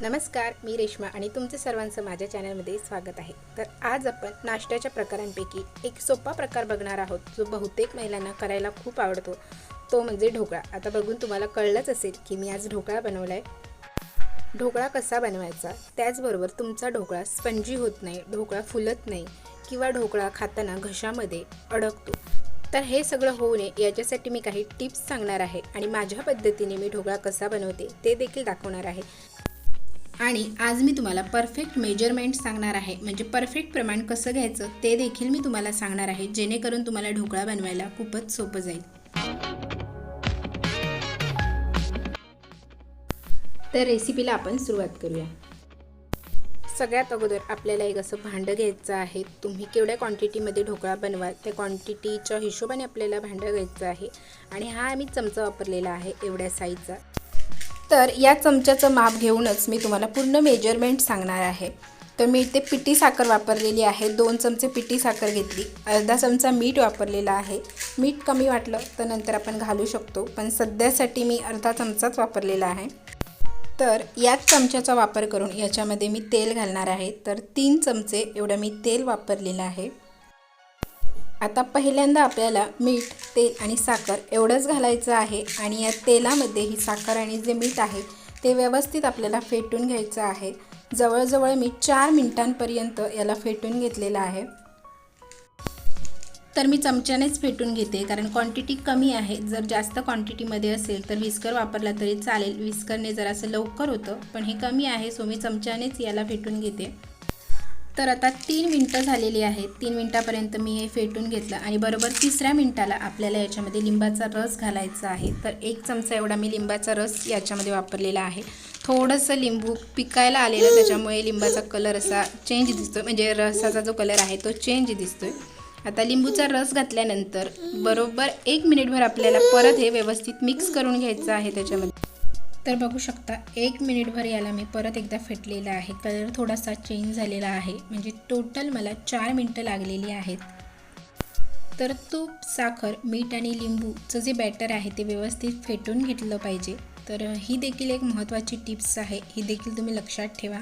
नमस्कार मी रेश्मा आणि तुमचं सर्वांचं माझ्या चॅनलमध्ये स्वागत आहे. तर आज आपण नाश्त्याच्या प्रकारांपैकी एक सोपा प्रकार बघणार आहोत जो बहुतेक महिलांना करायला खूप आवडतो. तो म्हणजे ढोकळा. आता बघून तुम्हाला कळलंच असेल की मी आज ढोकळा बनवला आहे ढोकळा कसा बनवायचा? त्याचबरोबर तुमचा ढोकळा स्पंजी होत नाही ढोकळा फुलत नाही किंवा ढोकळा खाताना घशामध्ये अडकतो. तर हे सगळं होऊ नये याच्यासाठी मी काही टिप्स सांगणार आहे आणि माझ्या पद्धतीने मी ढोकळा कसा बनवते ते देखील दाखवणार आहे. आणि आज मी तुम्हाला परफेक्ट मेजरमेंट सांगणार आहे. म्हणजे परफेक्ट प्रमाण कसं घ्यायचं ते देखील मी तुम्हाला सांगणार आहे. जेणेकरून तुम्हाला ढोकळा बनवायला खूपच सोपं जाईल. तर रेसिपीला आपण सुरुवात करूया. सगळ्यात अगोदर आपल्याला एक असं भांडं घ्यायचं आहे. तुम्ही केवढ्या क्वांटिटीमध्ये ढोकळा बनवाल त्या क्वांटिटीच्या हिशोबाने आपल्याला भांडं घ्यायचं आहे. आणि हा आम्ही चमचा वापरलेला आहे एवढ्या साईजचा तर या चमच्याचं माप घेऊनच मी तुम्हाला पूर्ण मेजरमेंट सांगणार आहे. तर मी इथे पिठी साखर वापरलेली आहे. दोन चमचे पिठी साखर घेतली. अर्धा चमचा मीठ वापरलेला आहे. मीठ कमी वाटलं तर नंतर आपण घालू शकतो पण सध्यासाठी मी अर्धा चमचाच वापरलेला आहे. तर याच चमच्याचा वापर करून याच्यामध्ये मी तेल घालणार आहे. तर तीन चमचे एवढं मी तेल वापरलेलं आहे. आता पहिल्यांदा आपल्याला मीठ तेल आणि साखर एवढंच घालायचं आहे आणि या तेलामध्ये ही साखर आणि जे मीठ आहे ते व्यवस्थित आपल्याला फेटून घ्यायचं आहे. जवळजवळ मी चार मिनिटांपर्यंत याला फेटून घेतलेलं आहे. तर मी चमच्यानेच फेटून घेते कारण क्वांटिटी कमी आहे. जर जास्त क्वांटिटीमध्ये असेल तर विस्कर वापरला तरी चालेल. विस्करने जरासं लवकर होतं पण हे कमी आहे सो मी चमच्यानेच याला फेटून घेते. तर आता तीन मिनटं झालेली आहेत. तीन मिनटापर्यंत मी हे फेटून घेतलं आणि बरोबर तिसऱ्या मिनटाला आपल्याला याच्यामध्ये लिंबाचा रस घालायचा आहे. तर एक चमचा एवढा मी लिंबाचा रस याच्यामध्ये वापरलेला आहे. थोडंसं लिंबू पिकायला आलेलं त्याच्यामुळे लिंबाचा कलर असा चेंज दिसतो म्हणजे रसाचा जो कलर आहे तो चेंज दिसतोय. आता लिंबूचा रस घातल्यानंतर बरोबर एक मिनिटभर आपल्याला परत हे व्यवस्थित मिक्स करून घ्यायचं आहे त्याच्यामध्ये. तर बघू शकता एक मिनिटभर याला मी परत एकदा फेटलेला आहे. कलर थोडासा चेंज झालेला आहे. म्हणजे टोटल मला चार मिनटं लागलेली आहेत. तर तूप साखर मीठ आणि लिंबूचं जे बॅटर आहे ते व्यवस्थित फेटून घेतलं पाहिजे. तर ही देखील एक महत्त्वाची टिप्स आहे. ही देखील तुम्ही लक्षात ठेवा.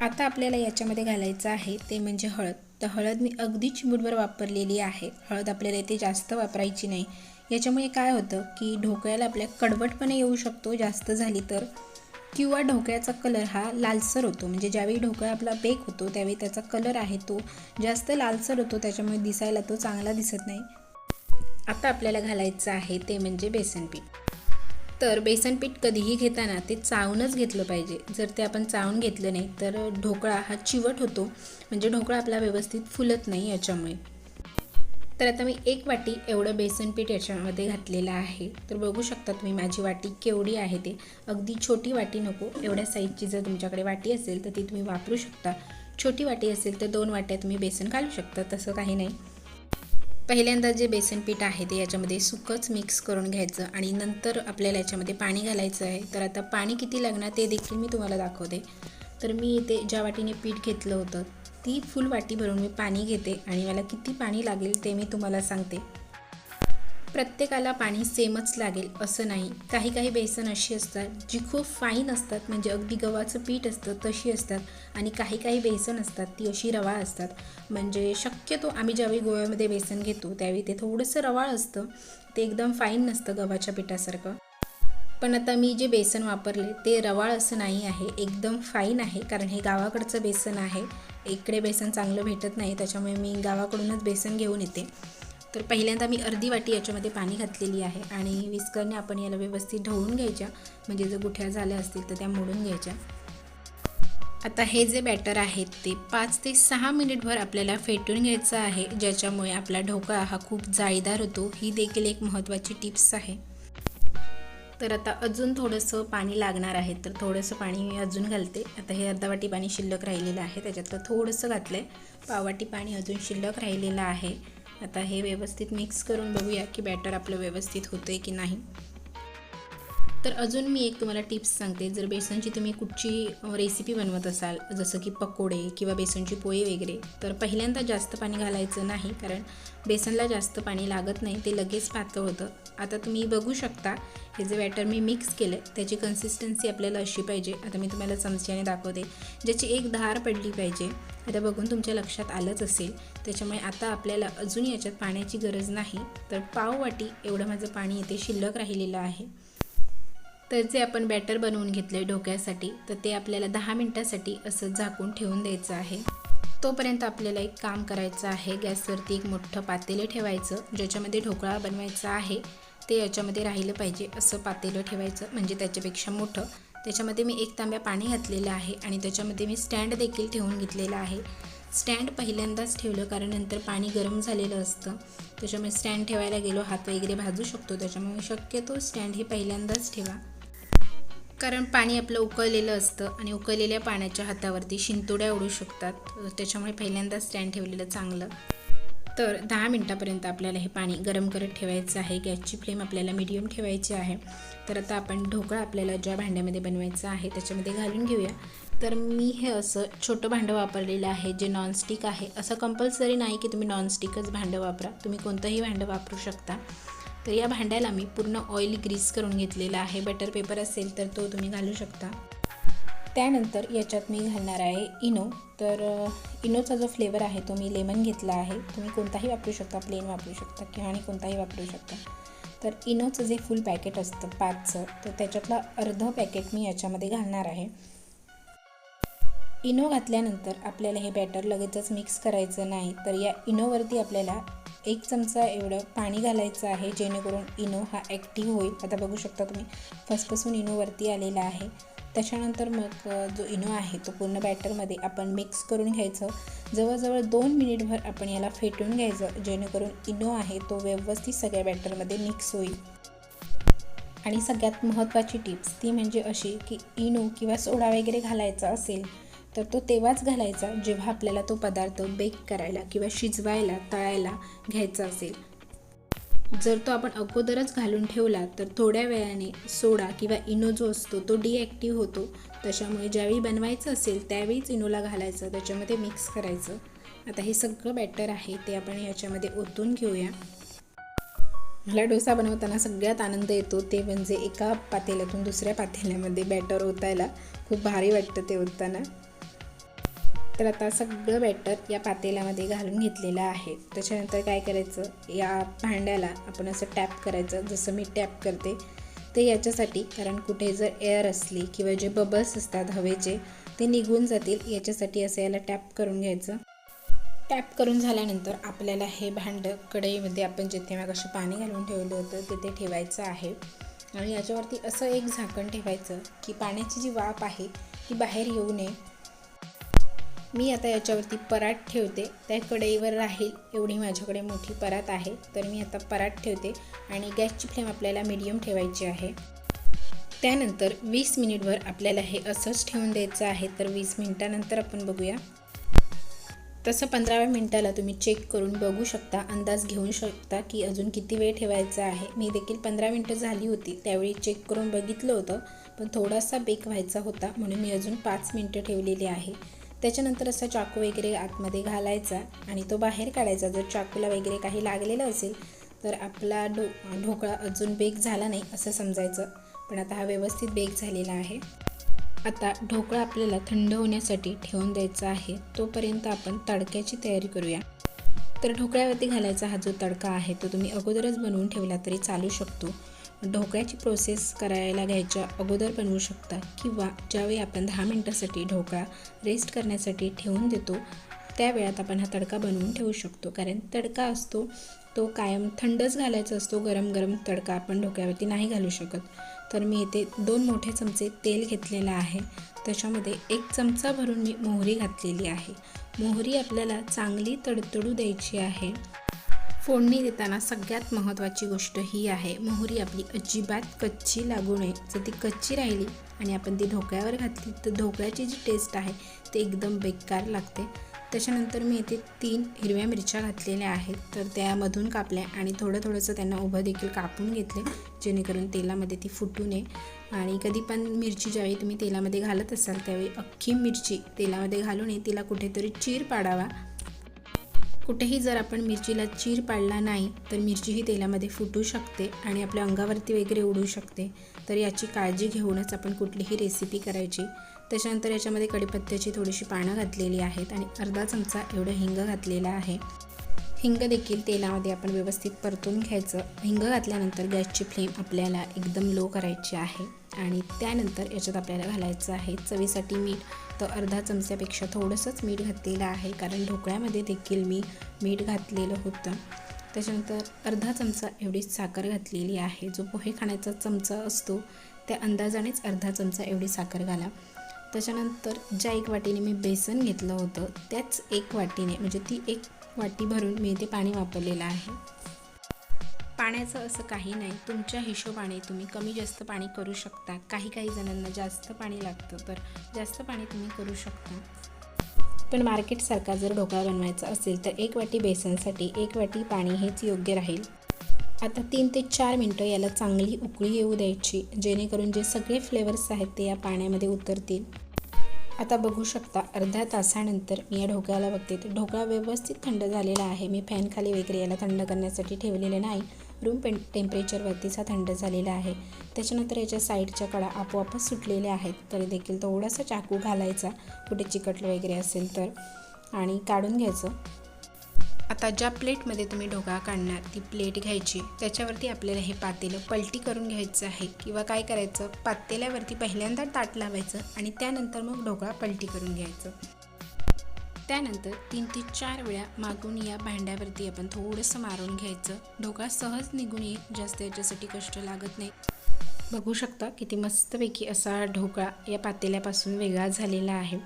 आता आपल्याला याच्यामध्ये घालायचं आहे ते म्हणजे हळद. तर हळद मी अगदी चिमूटभर वापरलेली आहे. हळद आपल्याला इथे जास्त वापरायची नाही. याच्यामुळे काय होतं की ढोकळ्याला आपल्या कडवटपणे येऊ शकतो जास्त झाली तर. किंवा ढोकळ्याचा कलर हा लालसर होतो. म्हणजे ज्यावेळी ढोकळा आपला बेक होतो त्यावेळी त्याचा कलर आहे तो जास्त लालसर होतो. त्याच्यामुळे दिसायला तो चांगला दिसत नाही. आता आपल्याला घालायचं आहे ते म्हणजे बेसन पीठ. तर बेसन पीठ कधीही घेताना ते चावूनच घेतलं पाहिजे. जर ते आपण चावून घेतलं नाही तर ढोकळा हा चिवट होतो. म्हणजे ढोकळा आपला व्यवस्थित फुलत नाही याच्यामुळे. तर आता मी एक वाटी एवढं बेसन पीठ याच्यामध्ये घातलेलं आहे. तर बघू शकता तुम्ही माझी वाटी केवढी आहे ते. अगदी छोटी वाटी नको एवढ्या साईजची जर तुमच्याकडे वाटी असेल तर ती तुम्ही वापरू शकता. छोटी वाटी असेल तर दोन वाट्या तुम्ही बेसन घालू शकता तसं काही नाही. पहिल्यांदा जे बेसन पीठ आहे ते याच्यामध्ये सुकंच मिक्स करून घ्यायचं आणि नंतर आपल्याला याच्यामध्ये पाणी घालायचं आहे. तर आता पाणी किती लागणार ते देखील मी तुम्हाला दाखवते. तर मी इथे ज्या वाटीने पीठ घेतलं होतं ती फुल वाटी भरून मी पाणी घेते आणि मला किती पाणी लागेल ते मी तुम्हाला सांगते. प्रत्येकाला पाणी सेमच लागेल असं नाही. काही काही बेसन अशी असतात जी खूप फाईन असतात म्हणजे अगदी गव्हाचं पीठ असतं तशी असतात आणि काही काही बेसन असतात ती अशी रवाळ असतात. म्हणजे शक्यतो आम्ही ज्यावेळी गोव्यामध्ये बेसन घेतो त्यावेळी ते थोडंसं रवाळ असतं ते एकदम फाईन नसतं गव्हाच्या पिठासारखं. पण आता मी जे बेसन वापरले ते रवाळ असं नाही आहे एकदम फाईन आहे कारण हे गावाकडचं बेसन आहे. इकडे बेसन चांगलं भेटत नाही त्याच्यामुळे मी गावाकडूनच बेसन घेऊन येते. तर पहिल्यांदा मी अर्धी वाटी याच्यामध्ये पाणी घातलेली आहे आणि विस्करने आपण याला व्यवस्थित ढवळून घ्यायच्या. म्हणजे जर गुठ्या झाल्या असतील तर त्या मोडून घ्यायच्या. आता हे जे बॅटर आहेत ते पाच ते सहा मिनिटभर आपल्याला फेटून घ्यायचं आहे ज्याच्यामुळे आपला ढोकळा हा खूप जाळीदार होतो. ही देखील एक महत्त्वाची टिप्स आहे. तर आता अजून थोडंसं पाणी लागणार आहे तर थोडंसं पाणी मी अजून घालते. आता हे अर्धा वाटी पाणी शिल्लक राहिलेलं आहे त्याच्यातलं थोडंसं घातलं आहे पाववाटी पाणी अजून शिल्लक राहिलेलं आहे. आता हे व्यवस्थित मिक्स करून बघूया की बॅटर आपलं व्यवस्थित होतं आहे की नाही. तर अजून मी एक तुम्हाला टिप्स सांगते. जर बेसनची तुम्ही कुठची रेसिपी बनवत असाल जसं की पकोडे किंवा बेसनची पोळी वगैरे तर पहिल्यांदा जास्त पाणी घालायचं नाही कारण बेसनला जास्त पाणी लागत नाही ते लगेच पातळ होतं. आता तुम्ही बघू शकता हे जे बॅटर मी मिक्स केलं त्याची कन्सिस्टन्सी आपल्याला अशी पाहिजे. आता मी तुम्हाला चमच्याने दाखवते. ज्याची एक धार पडली पाहिजे आता बघून तुमच्या लक्षात आलंच असेल. त्याच्यामुळे आता आपल्याला अजून याच्यात पाण्याची गरज नाही. तर पाव वाटी एवढं माझं पाणी इथे शिल्लक राहिलेलं आहे. तर जे आपण बॅटर बनवून घेतलं आहे ढोक्यासाठी तर ते आपल्याला दहा मिनटासाठी असं झाकून ठेवून द्यायचं आहे. तोपर्यंत आपल्याला एक काम करायचं आहे गॅसवरती एक मोठं पातेलं ठेवायचं ज्याच्यामध्ये ढोकळा बनवायचा आहे ते याच्यामध्ये राहिलं पाहिजे असं पातेलं ठेवायचं म्हणजे त्याच्यापेक्षा मोठं. त्याच्यामध्ये मी एक तांब्या पाणी घातलेलं आहे आणि त्याच्यामध्ये मी स्टँड देखील ठेवून घेतलेलं आहे. स्टँड पहिल्यांदाच ठेवलं कारण नंतर पाणी गरम झालेलं असतं. त्याच्यामुळे स्टँड ठेवायला गेलो हात वगैरे भाजू शकतो त्याच्यामुळे शक्यतो स्टँड हे पहिल्यांदाच ठेवा. कारण पाणी आपलं उकळलेलं असतं आणि उकळलेल्या पाण्याच्या हातावरती शिंतोड्या उडू शकतात. त्याच्यामुळे पहिल्यांदा स्टँड ठेवलेलं चांगलं. तर दहा मिनटापर्यंत आपल्याला हे पाणी गरम करत ठेवायचं आहे. गॅसची फ्लेम आपल्याला मीडियम ठेवायची आहे. तर आता आपण ढोकळा आपल्याला ज्या भांड्यामध्ये बनवायचं आहे त्याच्यामध्ये घालून घेऊया. तर मी हे असं छोटं भांडं वापरलेलं आहे जे नॉनस्टिक आहे. असं कंपल्सरी नाही की तुम्ही नॉनस्टिकच भांडं वापरा. तुम्ही कोणतंही भांडं वापरू शकता. तर या भांड्याला मी पूर्ण ऑइल ग्रीस करून घेतलेला आहे. बटर पेपर असेल तर तो तुम्ही घालू शकता. त्यानंतर याच्यात मी घालणार आहे इनो. तर इनोचा जो फ्लेवर आहे तो मी लेमन घेतला आहे. तुम्ही कोणताही वापरू शकता प्लेन वापरू शकता किंवा आणि कोणताही वापरू शकता. तर इनोचं जे फुल पॅकेट असतं पाचचं तर त्याच्यातलं अर्धं पॅकेट मी याच्यामध्ये घालणार आहे. इनो घातल्यानंतर आपल्याला हे बॅटर लगेचच मिक्स करायचं नाही. तर या इनोवरती आपल्याला एक चमचा एवढं पाणी घालायचं आहे जेणेकरून इनो हा ॲक्टिव्ह होईल. आता बघू शकता तुम्ही फर्स्टपासून इनोवरती आलेला आहे. त्याच्यानंतर मग जो इनो आहे तो पूर्ण बॅटरमध्ये आपण मिक्स करून घ्यायचं. जवळजवळ दोन मिनिटभर आपण याला फेटून घ्यायचं जेणेकरून इनो आहे तो व्यवस्थित सगळ्या बॅटरमध्ये मिक्स होईल. आणि सगळ्यात महत्त्वाची टिप्स ती म्हणजे अशी की इनो किंवा सोडा वगैरे घालायचा असेल तर तो तेव्हाच घालायचा जेव्हा आपल्याला तो पदार्थ बेक करायला किंवा शिजवायला तळायला घ्यायचा असेल. जर तो आपण अगोदरच घालून ठेवला तर थोड्या वेळाने सोडा किंवा इनो जो असतो तो डिॲक्टिव्ह होतो. त्याच्यामुळे ज्यावेळी बनवायचं असेल त्यावेळीच इनोला घालायचं त्याच्यामध्ये मिक्स करायचं. आता हे सगळं बॅटर आहे ते आपण याच्यामध्ये ओतून घेऊया. मला डोसा बनवताना सगळ्यात आनंद येतो ते म्हणजे एका पातेल्यातून दुसऱ्या पातेल्यामध्ये बॅटर ओतायला. खूप भारी वाटतं ते ओतताना तर आता सगळं बॅटर या पातेल्यामध्ये घालून घेतलेलं आहे. त्याच्यानंतर काय करायचं? या भांड्याला आपण असं टॅप करायचं. जसं मी टॅप करते ते याच्यासाठी कारण कुठे जर एअर असली किंवा जे बबल्स असतात हवेचे ते निघून जातील. याच्यासाठी असं याला टॅप करून घ्यायचं. टॅप करून झाल्यानंतर आपल्याला हे भांडं कढईमध्ये आपण जिथे मग असे पाणी घालून ठेवलं होतं तिथे ठेवायचं आहे. आणि याच्यावरती असं एक झाकण ठेवायचं की पाण्याची जी वाफ आहे ती बाहेर येऊ नये. मी आता याच्यावरती परात ठेवते. त्या कढईवर राहील एवढी माझ्याकडे मोठी परात आहे. तर मी आता परात ठेवते आणि गॅसची फ्लेम आपल्याला मीडियम ठेवायची आहे. त्यानंतर वीस मिनिटभर आपल्याला हे असंच ठेवून द्यायचं आहे. तर वीस मिनिटानंतर आपण बघूया. तसं पंधराव्या मिनटाला तुम्ही चेक करून बघू शकता. अंदाज घेऊ शकता की अजून किती वेळ ठेवायचा आहे. मी देखील पंधरा मिनटं झाली होती. त्यावेळी चेक करून बघितलं होतं. पण थोडासा बेक व्हायचा होता. म्हणून मी अजून पाच मिनटं ठेवलेली आहे. त्याच्यानंतर असा चाकू वगैरे आतमध्ये घालायचा आणि तो बाहेर काढायचा. जर चाकूला वगैरे काही लागलेलं असेल तर आपला ढो ढोकळा अजून बेक झाला नाही असं समजायचं. पण आता हा व्यवस्थित बेक झालेला आहे. आता ढोकळा आपल्याला थंड होण्यासाठी ठेवून द्यायचा आहे. तोपर्यंत आपण तडक्याची तयारी करूया. तर ढोकळ्यावरती घालायचा हा जो तडका आहे तो तुम्ही अगोदरच बनवून ठेवला तरी चालू शकतो. ढोकळ्याची प्रोसेस करायला घ्यायच्या अगोदर बनवू शकता किंवा ज्यावेळी आपण दहा मिनटासाठी ढोकळा रेस्ट करण्यासाठी ठेवून देतो त्या वेळात आपण हा तडका बनवून ठेवू शकतो. कारण तडका असतो तो कायम थंडच घालायचा असतो गरम गरम तडका आपण ढोक्यावरती नाही घालू शकत. तर मी इथे दोन मोठे चमचे तेल घेतलेलं आहे. त्याच्यामध्ये एक चमचा भरून मी मोहरी घातलेली आहे. मोहरी आपल्याला चांगली तडतडू द्यायची आहे. फोडणी देताना सगळ्यात महत्त्वाची गोष्ट ही आहे. मोहरी आपली अजिबात कच्ची लागू नये. जर ती कच्ची राहिली आणि आपण ती ढोकळ्यावर घातली तर ढोकळ्याची जी टेस्ट आहे ती एकदम बेकार लागते. त्याच्यानंतर मी इथे तीन हिरव्या मिरच्या घातलेल्या आहेत तर त्यामधून कापल्या आणि थोडं थोडंसं त्यांना उभं देखील कापून घेतले जेणेकरून तेलामध्ये ती फुटू नये. आणि कधी पण मिरची ज्यावेळी तुम्ही तेलामध्ये घालत असाल त्यावेळी अख्खी मिरची तेलामध्ये घालू नये तिला कुठेतरी चीर पाडावा. कुठेही जर आपण मिरचीला चीर पाडला नाही तर मिरची ही तेलामध्ये फुटू शकते आणि आपल्या अंगावरती वगैरे उडू शकते. तर याची काळजी घेऊनच आपण कुठलीही रेसिपी करायची. त्याच्यानंतर याच्यामध्ये कढीपत्त्याची थोडीशी पानं घातलेली आहेत आणि अर्धा चमचा एवढं हिंग घातलेला आहे. हिंग देखील तेलामध्ये आपण व्यवस्थित परतून घ्यायचं. हिंग घातल्यानंतर गॅसची फ्लेम आपल्याला एकदम लो करायची आहे. आणि त्यानंतर याच्यात आपल्याला घालायचं आहे चवीसाठी मीठ. तर अर्धा चमच्यापेक्षा थोडंसंच मीठ घातलेलं आहे. कारण ढोकळ्यामध्ये देखील मी मीठ घातलेलं होतं. त्याच्यानंतर अर्धा चमचा एवढीच साखर घातलेली आहे. जो पोहे खाण्याचा चमचा असतो त्या अंदाजानेच अर्धा चमचा एवढी साखर घाला. त्याच्यानंतर ज्या एक वाटीने मी बेसन घेतलं होतं त्याच एक वाटीने म्हणजे ती एक वाटी भरून मी इथे पाणी वापरलेलं आहे. पाण्याचं असं काही नाही. तुमच्या हिशोबाने तुम्ही कमी जास्त पाणी करू शकता. काही काही जणांना जास्त पाणी लागतं तर जास्त पाणी तुम्ही करू शकता. पण मार्केटसारखा जर ढोकळा बनवायचा असेल तर एक वाटी बेसनसाठी एक वाटी पाणी हेच योग्य राहील. आता तीन ते चार मिनटं याला चांगली उकळी येऊ द्यायची जेणेकरून जे सगळे फ्लेवर्स आहेत ते या पाण्यामध्ये उतरतील. आता बघू शकता अर्ध्या तासानंतर मी या ढोकळ्याला बघते. तर ढोकळा व्यवस्थित थंड झालेला आहे. मी फॅनखाली वगैरे याला थंड करण्यासाठी ठेवलेले नाही. रूम पें टेम्परेचरवरतीच हा थंड झालेला आहे. त्याच्यानंतर याच्या साईडच्या कडा आपोआपच सुटलेल्या आहेत. तरी देखील थोडासा चाकू घालायचा. कुठे चिकटलं वगैरे असेल तर. आणि काढून घ्यायचं. आता ज्या प्लेटमध्ये तुम्ही ढोकळा काढणार ती प्लेट घ्यायची त्याच्यावरती आपल्याला हे पातेलं पलटी करून घ्यायचं आहे. किंवा काय करायचं? पातेल्यावरती पहिल्यांदा ताट लावायचं आणि त्यानंतर मग ढोकळा पलटी करून घ्यायचं. त्यानंतर तीन ते चार वेळा मागून या भांड्यावरती आपण थोडंसं मारून घ्यायचं. ढोकळा सहज निघून येईल जास्त याच्यासाठी कष्ट लागत नाही. बघू शकता किती मस्तपैकी असा ढोकळा या पातेल्यापासून वेगळा झालेला आहे.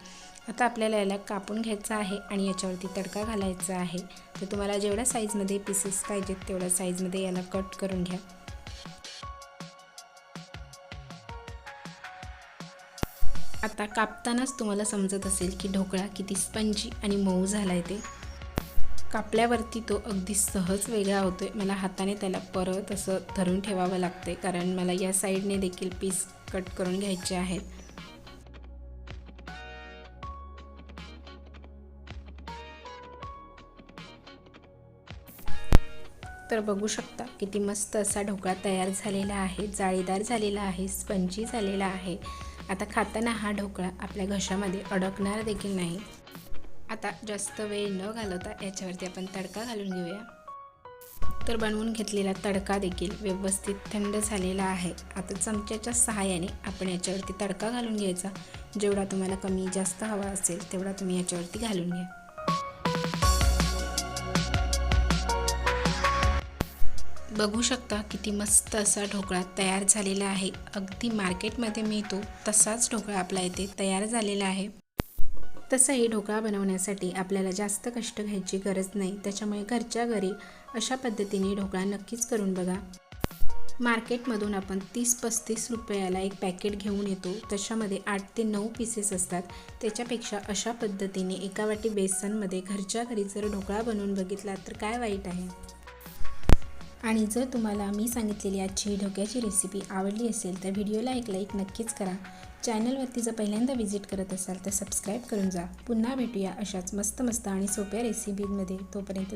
आता आपल्याला याला कापून घ्यायचं आहे आणि याच्यावरती तडका घालायचा आहे. तर तुम्हाला जेवढ्या साईजमध्ये पीसेस पाहिजेत तेवढ्या साईजमध्ये याला कट करून घ्या. आता कापतानाच तुम्हाला समजत असेल की ढोकळा किती स्पंजी आणि मऊ झाला आहे ते. कापल्यावरती तो अगदी सहज वेगळा होतो आहे मला हाताने त्याला परत असं धरून ठेवावं लागते कारण मला या साईडने देखील पीस कट करून घ्यायचे आहेत. तर बघू शकता किती मस्त असा ढोकळा तयार झालेला आहे जाळीदार झालेला आहे स्पंजी झालेला आहे. आता खाताना हा ढोकळा आपल्या घशामध्ये अडकणार देखील नाही. आता जास्त वेळ न घालवता याच्यावरती आपण तडका घालून घेऊया. तर बनवून घेतलेला तडका देखील व्यवस्थित थंड झालेला आहे. आता चमच्याच्या सहाय्याने आपण याच्यावरती तडका घालून घ्यायचा. जेवढा तुम्हाला कमी जास्त हवा असेल तेवढा तुम्ही याच्यावरती घालून घ्या. बघू शकता किती मस्त असा ढोकळा तयार झालेला आहे. अगदी मार्केटमध्ये मिळतो तसाच ढोकळा आपला इथे तयार झालेला आहे. तसंही ढोकळा बनवण्यासाठी आपल्याला जास्त कष्ट घ्यायची गरज नाही. त्याच्यामुळे घरच्या घरी अशा पद्धतीने ढोकळा नक्कीच करून बघा. मार्केटमधून आपण तीस पस्तीस रुपयाला एक पॅकेट घेऊन येतो. त्याच्यामध्ये आठ ते नऊ पीसेस असतात. त्याच्यापेक्षा अशा पद्धतीने एका वाटी बेसनमध्ये घरच्या घरी जर ढोकळा बनवून बघितला तर काय वाईट आहे? आणि जर तुम्हाला मी सांगितलेली आजची ढोक्याची रेसिपी आवडली असेल तर व्हिडिओला एक लाईक नक्कीच करा. चॅनलवरती जर पहिल्यांदा व्हिजिट करत असाल तर सबस्क्राईब करून जा. पुन्हा भेटूया अशाच मस्त मस्त आणि सोप्या रेसिपीमध्ये तोपर्यंत